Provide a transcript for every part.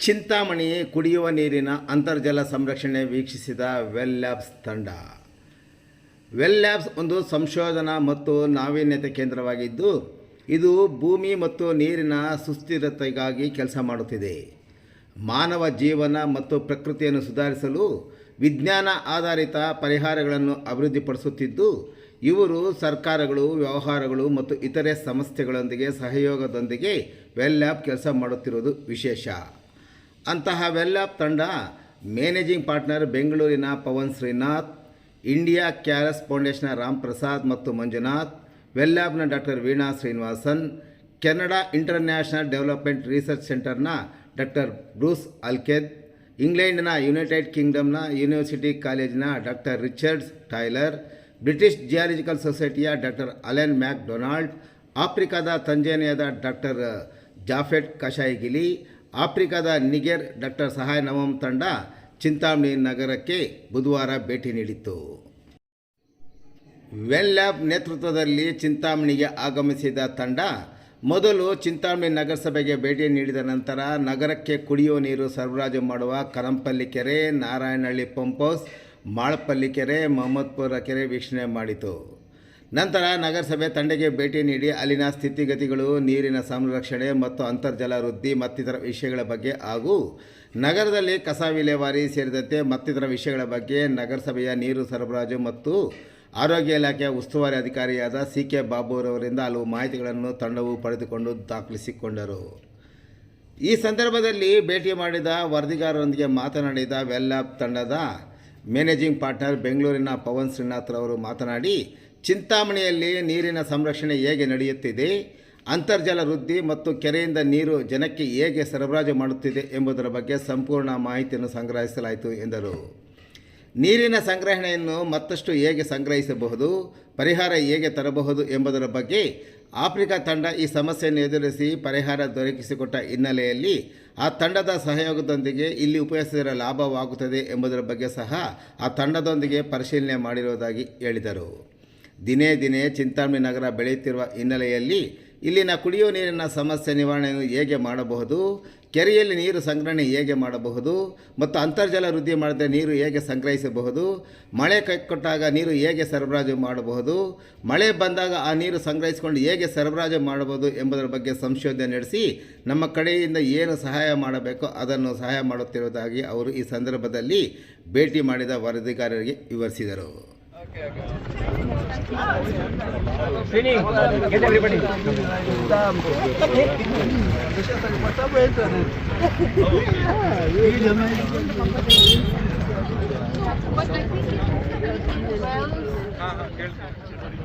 ಚಿಂತಾಮಣಿ ಕುಡಿಯುವ ನೀರಿನ ಅಂತರ್ಜಲ ಸಂರಕ್ಷಣೆ ವೀಕ್ಷಿಸಿದ ವೆಲ್ ಲ್ಯಾಬ್ಸ್ ತಂಡ. ವೆಲ್ ಲ್ಯಾಬ್ಸ್ ಒಂದು ಸಂಶೋಧನಾ ಮತ್ತು ನಾವೀನ್ಯತೆ ಕೇಂದ್ರವಾಗಿದ್ದು, ಇದು ಭೂಮಿ ಮತ್ತು ನೀರಿನ ಸುಸ್ಥಿರತೆಗಾಗಿ ಕೆಲಸ ಮಾಡುತ್ತಿದೆ. ಮಾನವ ಜೀವನ ಮತ್ತು ಪ್ರಕೃತಿಯನ್ನು ಸುಧಾರಿಸಲು ವಿಜ್ಞಾನ ಆಧಾರಿತ ಪರಿಹಾರಗಳನ್ನು ಅಭಿವೃದ್ಧಿಪಡಿಸುತ್ತಿದ್ದು, ಇವರು ಸರ್ಕಾರಗಳು, ವ್ಯವಹಾರಗಳು ಮತ್ತು ಇತರೆ ಸಂಸ್ಥೆಗಳೊಂದಿಗೆ ಸಹಯೋಗದೊಂದಿಗೆ ವೆಲ್ ಆ್ಯಪ್ ಕೆಲಸ ಮಾಡುತ್ತಿರುವುದು ವಿಶೇಷ. ಅಂತಹ ವೆಲ್ ಲ್ಯಾಬ್ ತಂಡ ಮ್ಯಾನೇಜಿಂಗ್ ಪಾರ್ಟ್ನರ್ ಬೆಂಗಳೂರಿನ ಪವನ್ ಶ್ರೀನಾಥ್, ಇಂಡಿಯಾ ಕ್ಯಾರಸ್ ಫೌಂಡೇಶನ್ನ ರಾಮ್ ಪ್ರಸಾದ್ ಮತ್ತು ಮಂಜುನಾಥ್, ವೆಲ್ ಆ್ಯಪ್ನ doctor Veena Srinivasan, Canada international development research ಸೆಂಟರ್ನ doctor Bruce ಅಲ್ಕೆದ್ ಇಂಗ್ಲೆಂಡ್ನ ಯುನೈಟೆಡ್ ಕಿಂಗ್ಡಮ್ನ ಯೂನಿವರ್ಸಿಟಿ ಕಾಲೇಜಿನ doctor Richards Taylor British geological ಸೊಸೈಟಿಯ doctor Allen MacDonald ಆಫ್ರಿಕಾದ ತಂಜೇನಿಯಾದ ಡಾಕ್ಟರ್ ಜಾಫೆಟ್ ಕಶಾಯಿಗಿಲಿ ಆಫ್ರಿಕಾದ ನಿಗೆರ್ ಡಾಕ್ಟರ್ ಸಹಾಯ ನವಂ ತಂಡ ಚಿಂತಾಮಣಿ ನಗರಕ್ಕೆ ಬುಧವಾರ ಭೇಟಿ ನೀಡಿತ್ತು. ವೆಲ್ ಲ್ಯಾಬ್ ನೇತೃತ್ವದಲ್ಲಿ ಚಿಂತಾಮಣಿಗೆ ಆಗಮಿಸಿದ ತಂಡ ಮೊದಲು ಚಿಂತಾಮಣಿ ನಗರಸಭೆಗೆ ಭೇಟಿ ನೀಡಿದ ನಂತರ ನಗರಕ್ಕೆ ಕುಡಿಯುವ ನೀರು ಸರಬರಾಜು ಮಾಡುವ ಕರಂಪಲ್ಲಿ ಕೆರೆ ನಾರಾಯಣಹಳ್ಳಿ ಪಂಪ್ ಹೌಸ್ ಮಾಳಪಲ್ಲಿ ಕೆರೆ ಮಹಮ್ಮದ್ಪುರ ಕೆರೆ ವೀಕ್ಷಣೆ ಮಾಡಿತು. ನಂತರ ನಗರಸಭೆ ತಂಡಕ್ಕೆ ಭೇಟಿ ನೀಡಿ ಅಲ್ಲಿನ ಸ್ಥಿತಿಗತಿಗಳು, ನೀರಿನ ಸಂರಕ್ಷಣೆ ಮತ್ತು ಅಂತರ್ಜಲ ವೃದ್ಧಿ ಮತ್ತಿತರ ವಿಷಯಗಳ ಬಗ್ಗೆ ಹಾಗೂ ನಗರದಲ್ಲಿ ಕಸ ವಿಲೇವಾರಿ ಸೇರಿದಂತೆ ಮತ್ತಿತರ ವಿಷಯಗಳ ಬಗ್ಗೆ ನಗರಸಭೆಯ ನೀರು ಸರಬರಾಜು ಮತ್ತು ಆರೋಗ್ಯ ಇಲಾಖೆಯ ಉಸ್ತುವಾರಿ ಅಧಿಕಾರಿಯಾದ ಸಿ ಕೆ ಬಾಬುರವರಿಂದ ಹಲವು ಮಾಹಿತಿಗಳನ್ನು ತಂಡವು ಪಡೆದುಕೊಂಡು ದಾಖಲಿಸಿಕೊಂಡರು. ಈ ಸಂದರ್ಭದಲ್ಲಿ ಭೇಟಿ ಮಾಡಿದ ವರದಿಗಾರರೊಂದಿಗೆ ಮಾತನಾಡಿದ ವೆಲ್ ಲ್ಯಾಬ್ ತಂಡದ ಮ್ಯಾನೇಜಿಂಗ್ ಪಾರ್ಟ್ನರ್ ಬೆಂಗಳೂರಿನ ಪವನ್ ಶ್ರೀನಾಥ್ ರವರು ಮಾತನಾಡಿ, ಚಿಂತಾಮಣಿಯಲ್ಲಿ ನೀರಿನ ಸಂರಕ್ಷಣೆ ಹೇಗೆ ನಡೆಯುತ್ತಿದೆ, ಅಂತರ್ಜಲ ವೃದ್ಧಿ ಮತ್ತು ಕೆರೆಯಿಂದ ನೀರು ಜನಕ್ಕೆ ಹೇಗೆ ಸರಬರಾಜು ಮಾಡುತ್ತಿದೆ ಎಂಬುದರ ಬಗ್ಗೆ ಸಂಪೂರ್ಣ ಮಾಹಿತಿಯನ್ನು ಸಂಗ್ರಹಿಸಲಾಯಿತು, ಎಂದರು. ನೀರಿನ ಸಂಗ್ರಹಣೆಯನ್ನು ಮತ್ತಷ್ಟು ಹೇಗೆ ಸಂಗ್ರಹಿಸಬಹುದು, ಪರಿಹಾರ ಹೇಗೆ ತರಬಹುದು ಎಂಬುದರ ಬಗ್ಗೆ ಆಫ್ರಿಕಾ ತಂಡ ಈ ಸಮಸ್ಯೆಯನ್ನು ಎದುರಿಸಿ ಪರಿಹಾರ ದೊರಕಿಸಿಕೊಟ್ಟ ಹಿನ್ನೆಲೆಯಲ್ಲಿ ಆ ತಂಡದ ಸಹಯೋಗದೊಂದಿಗೆ ಇಲ್ಲಿ ಉಪಯೋಗಿಸಿದರೆ ಲಾಭವಾಗುತ್ತದೆ ಎಂಬುದರ ಬಗ್ಗೆ ಸಹ ಆ ತಂಡದೊಂದಿಗೆ ಪರಿಶೀಲನೆ ಮಾಡಿರುವುದಾಗಿ ಹೇಳಿದರು. ದಿನೇ ದಿನೇ ಚಿಂತಾಮಣಿ ನಗರ ಬೆಳೆಯುತ್ತಿರುವ ಹಿನ್ನೆಲೆಯಲ್ಲಿ ಇಲ್ಲಿನ ಕುಡಿಯುವ ನೀರಿನ ಸಮಸ್ಯೆ ನಿವಾರಣೆಯನ್ನು ಹೇಗೆ ಮಾಡಬಹುದು ಕೆರೆಯಲ್ಲಿ ನೀರು ಸಂಗ್ರಹಣೆ ಹೇಗೆ ಮಾಡಬಹುದು ಮತ್ತು ಅಂತರ್ಜಲ ವೃದ್ಧಿ ಮಾಡಿದರೆ ನೀರು ಹೇಗೆ ಸಂಗ್ರಹಿಸಬಹುದು, ಮಳೆ ಕೈಕೊಟ್ಟಾಗ ನೀರು ಹೇಗೆ ಸರಬರಾಜು ಮಾಡಬಹುದು, ಮಳೆ ಬಂದಾಗ ಆ ನೀರು ಸಂಗ್ರಹಿಸಿಕೊಂಡು ಹೇಗೆ ಸರಬರಾಜು ಮಾಡಬಹುದು ಎಂಬುದರ ಬಗ್ಗೆ ಸಂಶೋಧನೆ ನಡೆಸಿ ನಮ್ಮ ಕಡೆಯಿಂದ ಏನು ಸಹಾಯ ಮಾಡಬೇಕೋ ಅದನ್ನು ಸಹಾಯ ಮಾಡುತ್ತಿರುವುದಾಗಿ ಅವರು ಈ ಸಂದರ್ಭದಲ್ಲಿ ಭೇಟಿ ಮಾಡಿದ ವರದಿಗಾರರಿಗೆ ವಿವರಿಸಿದರು. Srini, get everybody.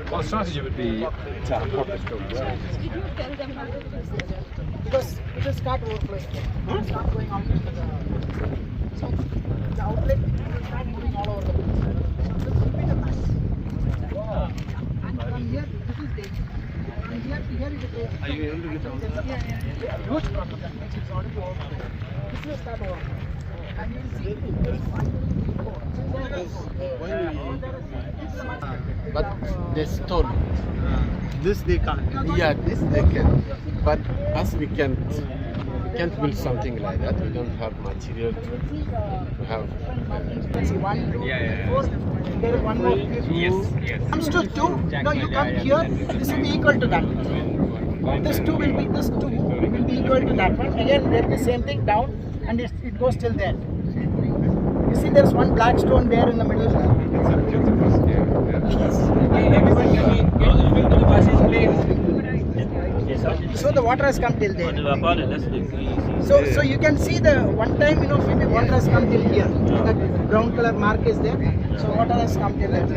What strategy would be to have corporate programs? Did you tell them how to do this? Because it will start overflowing. Hmm? Start going the... So the outlet will start moving all over the place. So this will be the max. And from here, this is danger. From here to here is the danger. Are you able to get out? Yeah, yeah, yeah. Huge problem that makes it already overflowing. This will start overflowing. And you will see this one, four. There is- there is much- But they stole. This they can't. Yeah, this they can. But us we can't. Can't build something like that. We don't have material to have. Let's see, one, two, four. There is one more. Yes, yes. Comes to two. No, you come here. This will be equal to that. This two will be this two will be equal to that one. Again, there the same thing down, and it, it goes till there. You see, there's one black stone there in the middle. So the water has come till there. So, so you can see the one time, you know, maybe water has come till here. That brown color mark is there. So water has come till there.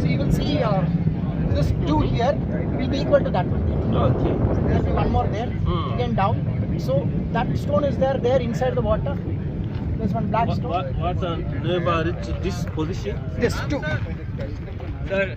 So you will see uh, this two here will be equal to that one. There will be one more there. Again down. So that stone is there, there inside the water. There's one black stone. What, what's the neighbor to this position? This two. Sir,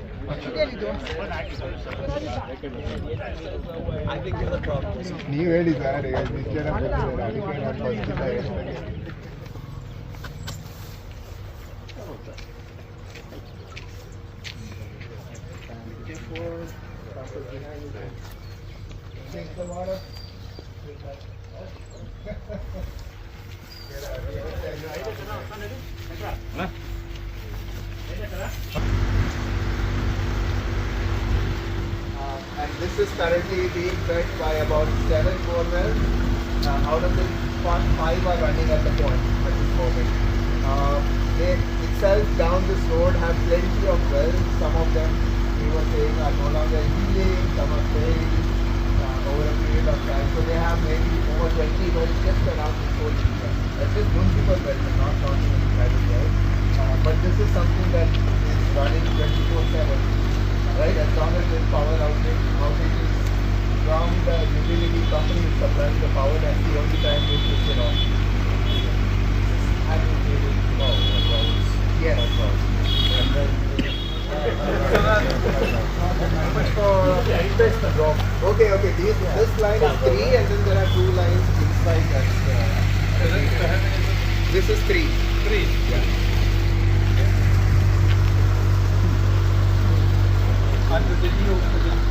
ನಿಜ ಗೊತ್ತಿಲ್ಲ ಅದಕ್ಕೆ ನಾನು And this is currently being fed by about seven bore wells. Uh, out of the five are running at the point at this moment. Uh, they itself down this road have plenty of wells. Some of them we were saying are no longer healing, some are failing uh, over a period of time. So they have maybe over 20 wells just around this whole area. That's just municipal wells, not counting any private wells. Uh, but this is something that is running 24/7 right? As long as there's power outage, outages from the utility company who supplies the power, that's the only time they switch it off. And Yes. And then, Okay, okay. These, this line is three, and then there are two lines inside that. Uh, this is three. Three. Yeah. 岡田さん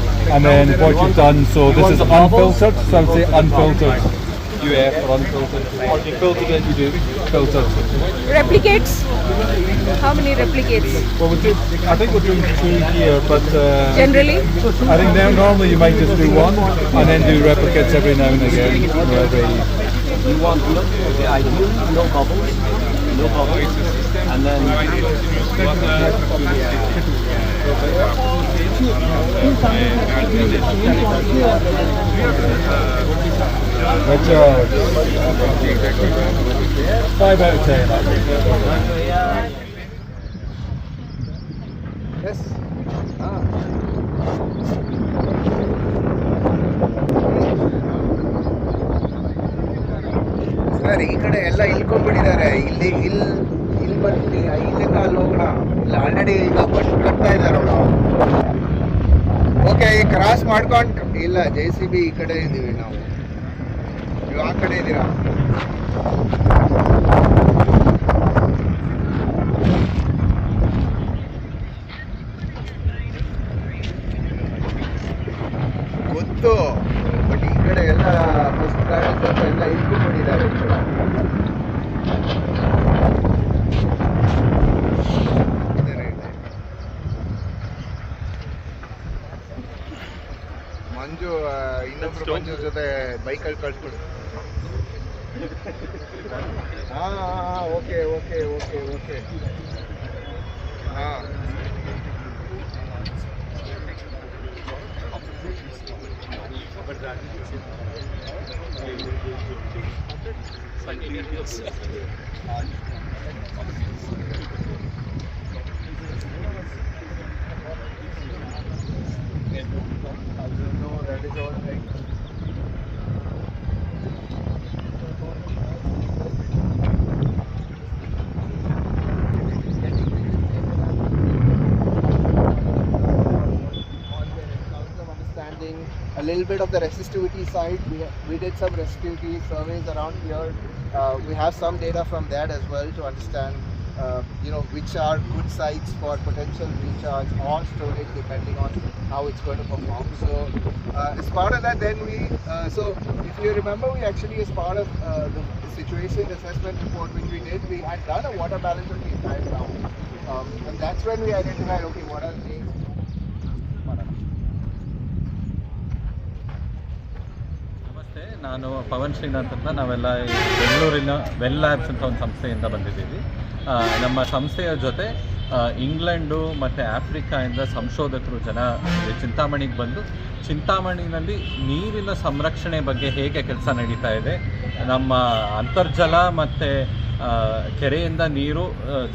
and then what you've done, so this is unfiltered, so I would say unfiltered UF or unfiltered. Or you filtered it, you do filtered. replicates how many replicates Well, we do, I think we're doing two here, but uh, generally I think now normally you might just do one and then do replicates every now and again. you know, every, you want no, the ideal, no bubbles, no bubbles, and then Richard. Five out of ten. Yes. Sir, ಈ ಕಡೆ ಎಲ್ಲ ಇಳ್ಕೊಂಡ್ಬಿಟ್ಟಿದ್ದಾರೆ ಇಲ್ಲಿ ಇಲ್ಲಿ ಇಲ್ಲಿ ಬಂದು ಇಲ್ಲಿಂದ ಅಲ್ಲಿ ಹೋಗೋಣ ಇಲ್ಲ ಆಲ್ರೆಡಿ ಈಗ ಬಟ್ ಕಟ್ತಾ ಇದ್ದಾರೆ ಅವರು ಓಕೆ ಈ ಕ್ರಾಸ್ ಮಾಡ್ಕೊಂಡು ಇಲ್ಲ ಜೆ ಸಿ ಬಿ ಈ ಕಡೆ ಇದ್ದೀವಿ ನಾವು. ನೀವು ಆ ಕಡೆ ಇದ್ದೀರಾ ಗೊತ್ತು ಬಟ್ ಈ ಕಡೆ ಎಲ್ಲ ಫಸ್ಟ್ ಗಾಡಿ ಸ್ವಲ್ಪ ಎಲ್ಲ ಇಟ್ಕೊಂಡಿದ್ದಾರೆ ಈ ಕಡೆ. ಇದಾರೆ, ಇದಾರೆ. ಮಂಜು ಇನ್ನೊಬ್ರು ಮಂಜು ಜೊತೆ ಬೈಕಲ್ಲಿ ಕಳ್ಸ್ಕೊಡು. ಹಾ ಓಕೆ ಓಕೆ ಓಕೆ ಓಕೆ. ಹಾ a little bit of the resistivity side. We, we did some resistivity surveys around here. Uh, we have some data from that as well to understand, uh, you know, which are good sites for potential recharge or storage depending on how it's going to perform. So uh, as part of that, then we, uh, so if you remember, we actually, as part of uh, the situation assessment report which we did, we had done a water balance of the entire ground. Um, and that's when we identified, okay, what are the things ನಮಸ್ತೆ ನಾನು ಪವನ್ ಶ್ರೀನಾಥ್ ಅಂತ ನಾವೆಲ್ಲ ಈ ಬೆಂಗಳೂರಿನ well labs ಅಂತ ಒಂದು ಸಂಸ್ಥೆಯಿಂದ ಬಂದಿದ್ದೀವಿ ಆ, ನಮ್ಮ ಸಂಸ್ಥೆಯ ಜೊತೆ ಇಂಗ್ಲೆಂಡು ಮತ್ತು ಆಫ್ರಿಕಾಯಿಂದ ಸಂಶೋಧಕರು ಜನ ಚಿಂತಾಮಣಿಗೆ ಬಂದು, ಚಿಂತಾಮಣಿನಲ್ಲಿ ನೀರಿನ ಸಂರಕ್ಷಣೆ ಬಗ್ಗೆ ಹೇಗೆ ಕೆಲಸ ನಡೀತಾ ಇದೆ? ನಮ್ಮ ಅಂತರ್ಜಲ ಮತ್ತು ಕೆರೆಯಿಂದ ನೀರು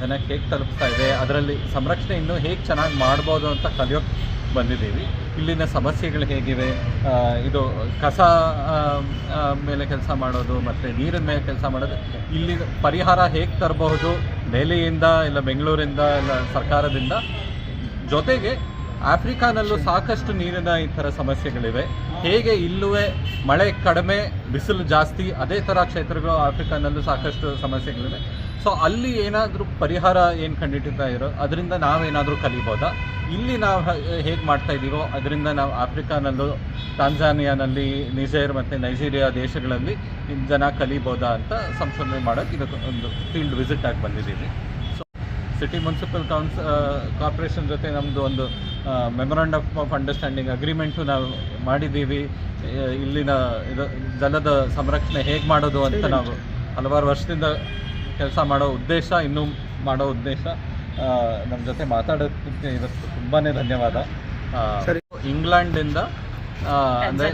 ಜನಕ್ಕೆ ಹೇಗೆ ತಲುಪ್ತಾ ಇದೆ? ಅದರಲ್ಲಿ ಸಂರಕ್ಷಣೆ ಇನ್ನೂ ಹೇಗೆ ಚೆನ್ನಾಗಿ ಮಾಡ್ಬೋದು ಅಂತ ಕಲಿಯೋಕ್ಕೆ ಬಂದಿದ್ದೀವಿ. ಇಲ್ಲಿನ ಸಮಸ್ಯೆಗಳು ಹೇಗಿವೆ? ಇದು ಕಸ ಮೇಲೆ ಕೆಲಸ ಮಾಡೋದು ಮತ್ತು ನೀರಿನ ಮೇಲೆ ಕೆಲಸ ಮಾಡೋದು, ಇಲ್ಲಿ ಪರಿಹಾರ ಹೇಗೆ ತರಬಹುದು? ದೆಹಲಿಯಿಂದ ಇಲ್ಲ ಬೆಂಗಳೂರಿಂದ ಇಲ್ಲ ಸರ್ಕಾರದಿಂದ? ಜೊತೆಗೆ ಆಫ್ರಿಕಾನಲ್ಲೂ ಸಾಕಷ್ಟು ನೀರಿನ ಈ ಥರ ಸಮಸ್ಯೆಗಳಿವೆ. ಹೇಗೆ ಇಲ್ಲುವೆ ಮಳೆ ಕಡಿಮೆ, ಬಿಸಿಲು ಜಾಸ್ತಿ, ಅದೇ ಥರ ಕ್ಷೇತ್ರಗಳು ಆಫ್ರಿಕಾನಲ್ಲೂ ಸಾಕಷ್ಟು ಸಮಸ್ಯೆಗಳಿವೆ. ಸೊ ಅಲ್ಲಿ ಏನಾದರೂ ಪರಿಹಾರ ಏನು ಕಂಡಿಡ್ತಾ ಇರೋ ಅದರಿಂದ ನಾವೇನಾದರೂ ಕಲಿಬೋದಾ? ಇಲ್ಲಿ ನಾವು ಹೇಗೆ ಮಾಡ್ತಾ ಇದ್ದೀವೋ ಅದರಿಂದ ನಾವು ಆಫ್ರಿಕಾನಲ್ಲೂ, ತಾಂಜಾನಿಯಾನಲ್ಲಿ, ನಿಜೇರ್ ಮತ್ತು ನೈಜೀರಿಯಾ ದೇಶಗಳಲ್ಲಿ ಜನ ಕಲಿಬೋದಾ ಅಂತ ಸಂಶೋಧನೆ ಮಾಡೋಕ್ಕೆ ಇದಕ್ಕೆ ಒಂದು ಫೀಲ್ಡ್ ವಿಸಿಟ್ ಆಗಿ ಬಂದಿದ್ದೀವಿ. ಸಿಟಿ ಮುನ್ಸಿಪಲ್ ಕೌನ್ಸ್ ಕಾರ್ಪೊರೇಷನ್ ಜೊತೆ ನಮ್ಮದು ಒಂದು ಮೆಮೊರಾಂಡಮ್ ಆಫ್ ಅಂಡರ್ಸ್ಟ್ಯಾಂಡಿಂಗ್ ಅಗ್ರಿಮೆಂಟು ನಾವು ಮಾಡಿದ್ದೀವಿ. ಇಲ್ಲಿನ ಇದು ಜಲದ ಸಂರಕ್ಷಣೆ ಹೇಗೆ ಮಾಡೋದು ಅಂತ ನಾವು ಹಲವಾರು ವರ್ಷದಿಂದ ಕೆಲಸ ಮಾಡೋ ಉದ್ದೇಶ ಇನ್ನೂ ಮಾಡೋ ಉದ್ದೇಶ ನಮ್ಮ ಜೊತೆ ಮಾತಾಡೋದಕ್ಕೆ ಇದಕ್ಕೆ ತುಂಬಾ ಧನ್ಯವಾದ. ಇಂಗ್ಲೆಂಡಿಂದ ಅಂದರೆ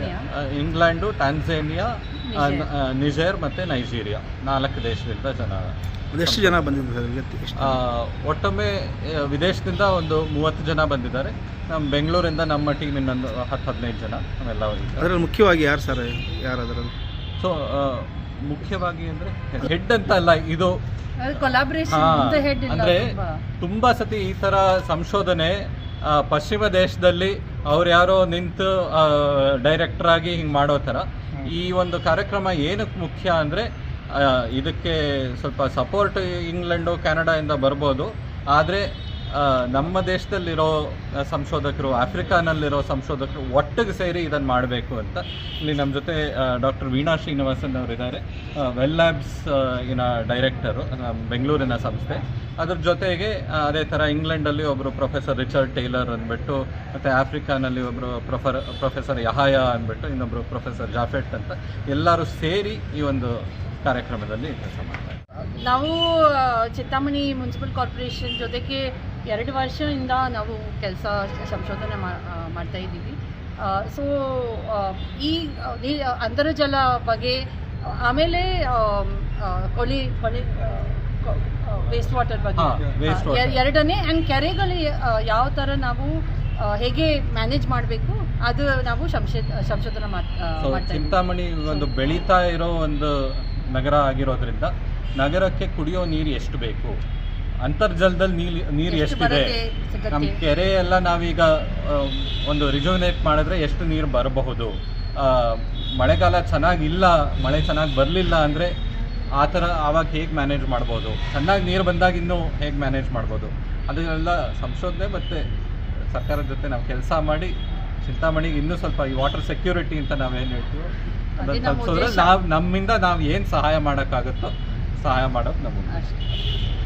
ಇಂಗ್ಲೆಂಡು ಟ್ಯಾನ್ಸೇನಿಯಾ ನಿಜೇರ್ ಮತ್ತು ನೈಜೀರಿಯಾ ನಾಲ್ಕು ದೇಶದಿಂದ ಜನ. ಎಷ್ಟು ಜನ ಬಂದಿದ್ದಾರೆ ಒಟ್ಟೊಮ್ಮೆ ವಿದೇಶದಿಂದ ಒಂದು ಮೂವತ್ತು ಜನ ಬಂದಿದ್ದಾರೆ. ನಮ್ಮ ಬೆಂಗಳೂರಿಂದ ನಮ್ಮ ಟೀಮ್ ಇನ್ನೊಂದು ಹತ್ತು ಹದಿನೈದು ಜನ ನಾವೆಲ್ಲ ಅದರಲ್ಲಿ ಮುಖ್ಯವಾಗಿ ಯಾರು ಸರ್ ಯಾರು ಅದರಲ್ಲಿ? ಸೊ ಮುಖ್ಯವಾಗಿ ಅಂದರೆ ಹೆಡ್ ಅಂತ ಅಲ್ಲ ಇದು ಅಂದರೆ ತುಂಬ ಹೆಡ್ ಇಲ್ಲ ಅಂದ್ರೆ ತುಂಬಾ. ತುಂಬಾ ಸತಿ ಈ ತರ ಸಂಶೋಧನೆ ಆ, ಪಶ್ಚಿಮ ದೇಶದಲ್ಲಿ ಅವ್ರು ಯಾರೋ ನಿಂತು ಡೈರೆಕ್ಟರ್ ಆಗಿ ಹಿಂಗೆ ಮಾಡೋ ಥರ. ಈ ಒಂದು ಕಾರ್ಯಕ್ರಮ ಏನಕ್ಕೆ ಮುಖ್ಯ ಅಂದರೆ ಇದಕ್ಕೆ ಸ್ವಲ್ಪ ಸಪೋರ್ಟ್ ಇಂಗ್ಲೆಂಡು ಕೆನಡಾಯಿಂದ ಬರ್ಬೋದು. ಆದರೆ ನಮ್ಮ ದೇಶದಲ್ಲಿರೋ ಸಂಶೋಧಕರು, ಆಫ್ರಿಕಾನಲ್ಲಿರೋ ಸಂಶೋಧಕರು ಒಟ್ಟಿಗೆ ಸೇರಿ ಇದನ್ನು ಮಾಡಬೇಕು ಅಂತ. ಇಲ್ಲಿ ನಮ್ಮ ಜೊತೆ ಡಾಕ್ಟರ್ ವೀಣಾ ಶ್ರೀನಿವಾಸನ್ ಅವರಿದ್ದಾರೆ ವೆಲ್ ಲ್ಯಾಬ್ಸ್ ಇನ ಡೈರೆಕ್ಟರು ಬೆಂಗಳೂರಿನ ಸಂಸ್ಥೆ. ಅದ್ರ ಜೊತೆಗೆ, ಅದೇ ಥರ ಇಂಗ್ಲೆಂಡಲ್ಲಿ ಒಬ್ಬರು ಪ್ರೊಫೆಸರ್ ರಿಚರ್ಡ್ ಟೇಲರ್ ಅಂದ್ಬಿಟ್ಟು, ಮತ್ತು ಆಫ್ರಿಕಾನಲ್ಲಿ ಒಬ್ಬರು ಪ್ರೊಫರ್, ಪ್ರೊಫೆಸರ್ ಯಹಾಯ ಅಂದ್ಬಿಟ್ಟು ಇನ್ನೊಬ್ಬರು ಪ್ರೊಫೆಸರ್ ಜಾಫೆಟ್ ಅಂತ ಎಲ್ಲರೂ ಸೇರಿ ಈ ಒಂದು ಕಾರ್ಯಕ್ರಮದಲ್ಲಿ ಕೆಲಸ ಮಾಡ್ತಾರೆ ನಾವು ಚಿತ್ತಾಮಣಿ ಚಿಂತಾಮಣಿ ಮುನ್ಸಿಪಲ್ ಕಾರ್ಪೊರೇಷನ್ ಜೊತೆಗೆ ಎರಡು ವರ್ಷದಿಂದ ನಾವು ಕೆಲಸ ಸಂಶೋಧನೆ ಮಾಡ್ತಾ ಇದ್ದೀವಿ. ಸೊ ಈ ಅಂತರ್ಜಲ ಬಗ್ಗೆ ಆಮೇಲೆ ಕೊಳಿ ಕೊಳಿ ವೇಸ್ಟ್ ವಾಟರ್ ಬಗ್ಗೆ. ಎರಡನೇ ಆ್ಯಂಡ್ ಕೆರೆಗಳು ಯಾವ ಥರ ನಾವು ಹೇಗೆ ಮ್ಯಾನೇಜ್ ಮಾಡಬೇಕು ಅದು ನಾವು ಸಂಶೋಧ ಸಂಶೋಧನೆ ಮಾಡ್ತಾ ಚಿಂತಾಮಣಿ ಒಂದು ಬೆಳೀತಾ ಇರೋ ಒಂದು ನಗರ ಆಗಿರೋದ್ರಿಂದ ನಗರಕ್ಕೆ ಕುಡಿಯೋ ನೀರು ಎಷ್ಟು ಬೇಕು? ಅಂತರ್ಜಲದಲ್ಲಿ ನೀರು ನೀರು ಎಷ್ಟು ಎಷ್ಟಿದೆ? ನಮ್ಮ ಕೆರೆ ಎಲ್ಲ ನಾವೀಗ ಒಂದು ರಿಜುವಿನೇಟ್ ಮಾಡಿದ್ರೆ ಎಷ್ಟು ನೀರು ಬರಬಹುದು? ಮಳೆಗಾಲ ಚೆನ್ನಾಗಿಲ್ಲ ಮಳೆ ಚೆನ್ನಾಗಿ ಬರಲಿಲ್ಲ ಅಂದರೆ ಆ ಥರ ಆವಾಗ ಹೇಗೆ ಮ್ಯಾನೇಜ್ ಮಾಡ್ಬೋದು? ಚೆನ್ನಾಗಿ ನೀರು ಬಂದಾಗ ಇನ್ನೂ ಹೇಗೆ ಮ್ಯಾನೇಜ್ ಮಾಡ್ಬೋದು? ಅದನ್ನೆಲ್ಲ ಸಂಶೋಧನೆ ಮತ್ತು ಸರ್ಕಾರದ ಜೊತೆ ನಾವು ಕೆಲಸ ಮಾಡಿ ಚಿಂತಾಮಣಿಗೆ ಇನ್ನೂ ಸ್ವಲ್ಪ ಈ ವಾಟರ್ ಸೆಕ್ಯೂರಿಟಿ ಅಂತ ನಾವೇನು ಹೇಳ್ತೀವೋ ಅದೇ ಅದನ್ನು ತಲುಪಿಸಿದ್ರೆ ನಾವು ನಮ್ಮಿಂದ ನಾವು ಏನು ಸಹಾಯ ಮಾಡೋಕ್ಕಾಗುತ್ತೋ ಸಹಾಯ ಮಾಡೋದು ನಮ್ಮ ಉದ್ದೇಶ. ಅಷ್ಟೇ